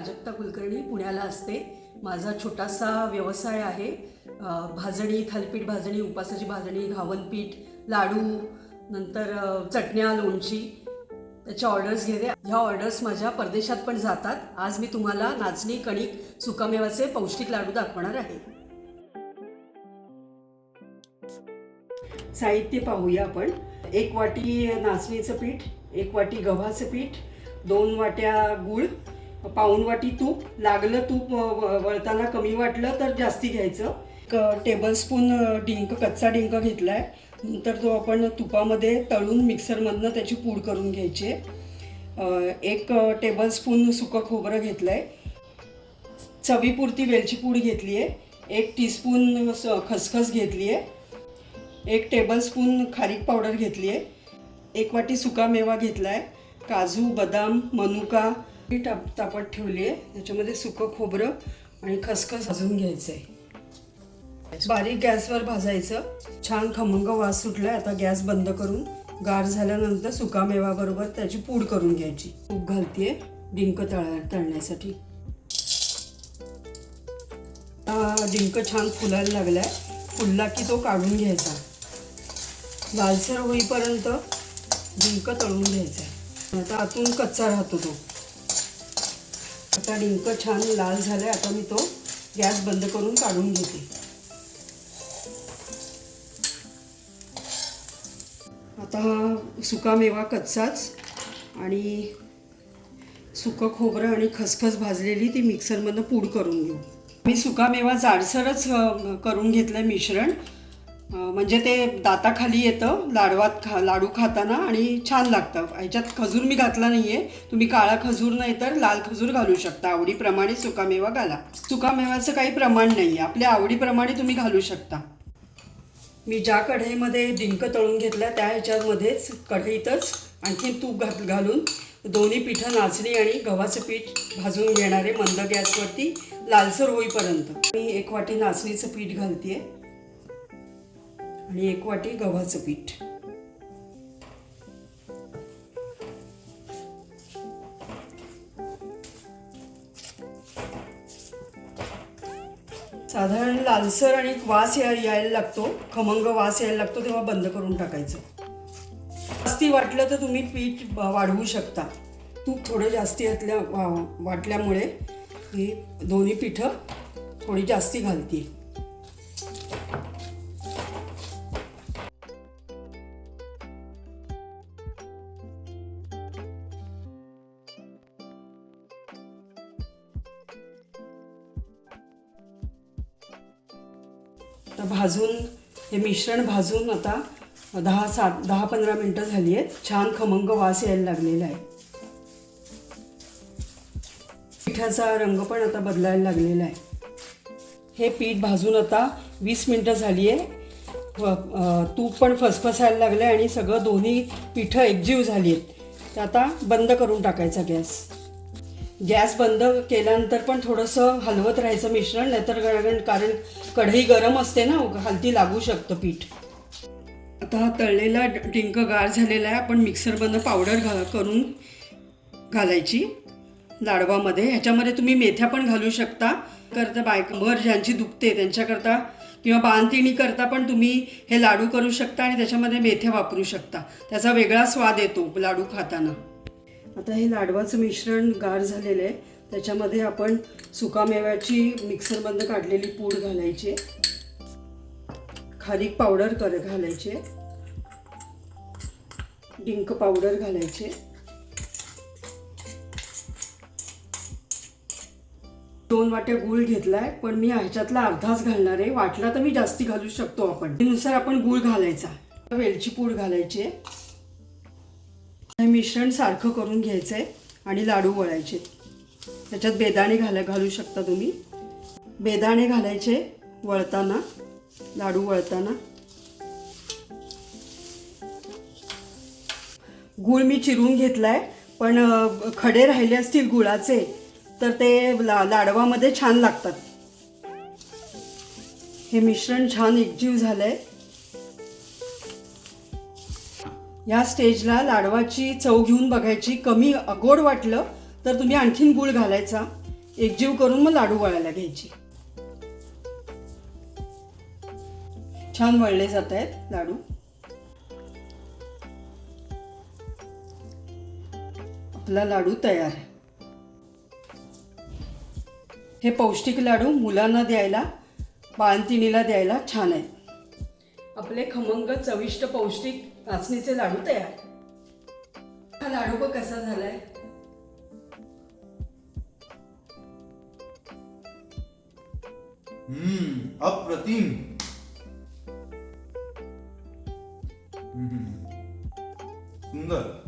प्राजक्ता कुलकर्णी पुण्याला असते. माझा छोटासा व्यवसाय आहे. भाजणी थालपीठ भाजणी उपासाची भाजणी घावनपीठ लाडू नंतर चटण्या लोणची. त्याच्या ऑर्डर्स घेते. ह्या ऑर्डर्स माझ्या परदेशात पण जातात. आज मी तुम्हाला नाचणी कणिक सुकामेवाचे पौष्टिक लाडू दाखवणार आहे. साहित्य पाहूया आपण. एक वाटी नाचणीचं पीठ एक वाटी गव्हाचं पीठ दोन वाट्या गूळ पाऊण वाटी तूप लागलं तूप व- वळताना कमी वाटलं तर जास्ती घ्यायचं. क टेबलस्पून डिंक कच्चा डिंक घेतला आहे नंतर तो आपण तुपामध्ये तळून मिक्सरमधनं त्याची पूड करून घ्यायची. आहे एक टेबलस्पून सुकं खोबरं घेतलं आहे चवीपुरती वेलची पूड घेतली आहे एक टीस्पून स- खसखस घेतली आहे एक टेबलस्पून खारीक पावडर घेतली आहे एक वाटी सुका मेवा घेतला आहे काजू बदाम मनुका मी टाप तापत ठेवली आहे. त्याच्यामध्ये सुकं खोबरं आणि खसखस भाजून घ्यायचं आहे बारीक गॅसवर भाजायचं. छान खमंग वास सुटलाय. आता गॅस बंद करून गार झाल्यानंतर सुका मेवाबरोबर त्याची पूड करून घ्यायची. तूप घालतीये. डिंक तळ तळण्यासाठी. डिंक छान फुलायला लागलाय. फुलला की तो काढून घ्यायचा. लालसर होईपर्यंत डिंक तळून घ्यायचा आहे आता आतून कच्चा राहतो तो. आता डिंक छान लाल झालाय. आता मी तो गॅस बंद करून काढून घेते. आता हा सुका मेवा कच्चाच आणि सुकं खोबरं आणि खसखस भाजलेली ती मिक्सरमधनं पूड करून घेऊ. मी सुका मेवा जाडसरच करून घेतलं मिश्रण. म्हणजे ते दाताखाली येतं लाडवात खा लाडू खाताना आणि छान लागतं. ह्याच्यात खजूर मी घातला नाही आहे तुम्ही काळा खजूर नाही तर लाल खजूर घालू शकता. आवडीप्रमाणे सुकामेवा घाला. सुकामेव्याचं काही प्रमाण नाही आहे आपल्या आवडीप्रमाणे तुम्ही घालू शकता. मी ज्या कढईमध्ये डिंक तळून घेतल्या त्या ह्याच्यामध्येच कढईतच आणखी तूप घात घालून दोन्ही पिठं नाचणी आणि गव्हाचं पीठ भाजून घेणारे मंद गॅसवरती लालसर होईपर्यंत. मी एक वाटी नाचणीचं पीठ घालते आणि एक वाटी गव्हाचं पीठ. साधारण लालसर आणि वास या यायला लागतो. खमंग वास यायला लागतो तेव्हा बंद करून टाकायचं. जास्ती वाटलं तर तुम्ही पीठ वाढवू शकता. तूप थोडं जास्ती असल्या वा- वाटल्यामुळे ही दोन्ही पिठं थोडी जास्ती घालते आता भाजून हे मिश्रण भाजून आता दहा सात दहा पंधरा मिनटं झाली आहेत. छान खमंग वास यायला लागलेला आहे. पिठाचा रंग पण आता बदलायला लागलेला आहे. हे पीठ भाजून आता वीस मिनटं झाली आहे. तूप पण फसफसायला लागलं आहे आणि सगळं दोन्ही पिठं एकजीव झाली आहेत. तर आता बंद करून टाकायचा गॅस. गॅस बंद केल्यानंतर पण थोडंसं हलवत राहायचं मिश्रण नाहीतर कारण कारण कढई गरम असते ना हलती लागू शकतं पीठ. आता हा तळलेला डिंक गार झालेला आहे. आपण मिक्सरमधनं पावडर घा करून घालायची लाडवामध्ये. ह्याच्यामध्ये तुम्ही मेथ्या पण घालू शकता. करता बायकभर ज्यांची दुखते त्यांच्याकरता किंवा बांधतिणी करता पण तुम्ही हे लाडू करू शकता आणि त्याच्यामध्ये मेथ्या वापरू शकता. त्याचा वेगळा स्वाद येतो लाडू खाताना. आता हे लाडवाचं मिश्रण गार झालेलं आहे. त्याच्यामध्ये आपण सुकामेव्याची मिक्सरमधनं काढलेली पूड घालायची. खारीक पावडर कर घालायचे. डिंक पावडर घालायचे. दोन वाट्या गूळ घेतलाय पण मी ह्याच्यातला अर्धाच घालणार आहे. वाटला तर मी जास्ती घालू शकतो आपण. त्यानुसार आपण गूळ घालायचा. वेलची पूड घालायची. आहे हे मिश्रण सारखं करून घ्यायचं आहे आणि लाडू वळायचे. त्याच्यात बेदाणे घाला घालू शकता तुम्ही. बेदाणे घालायचे वळताना लाडू वळताना. गूळ मी चिरून घेतला आहे पण खडे राहिले असतील गुळाचे तर ते ला लाडवामध्ये छान लागतात. हे मिश्रण छान एकजीव झालं आहे ह्या स्टेजला लाडवाची चव घेऊन बघायची कमी अगोड वाटलं तर तुम्ही आणखीन गूळ घालायचा. एकजीव करून मग लाडू वळायला घ्यायची. छान वळले जात आहेत लाडू. आपला लाडू तयार आहे. हे पौष्टिक लाडू मुलांना द्यायला बाळंतिणीला द्यायला छान आहे आपले खमंग चविष्ट पौष्टिक नाचणीचे लाडू तयार. हा लाडू बघ कसा झालाय. हम्म अप्रतिम. सुंदर.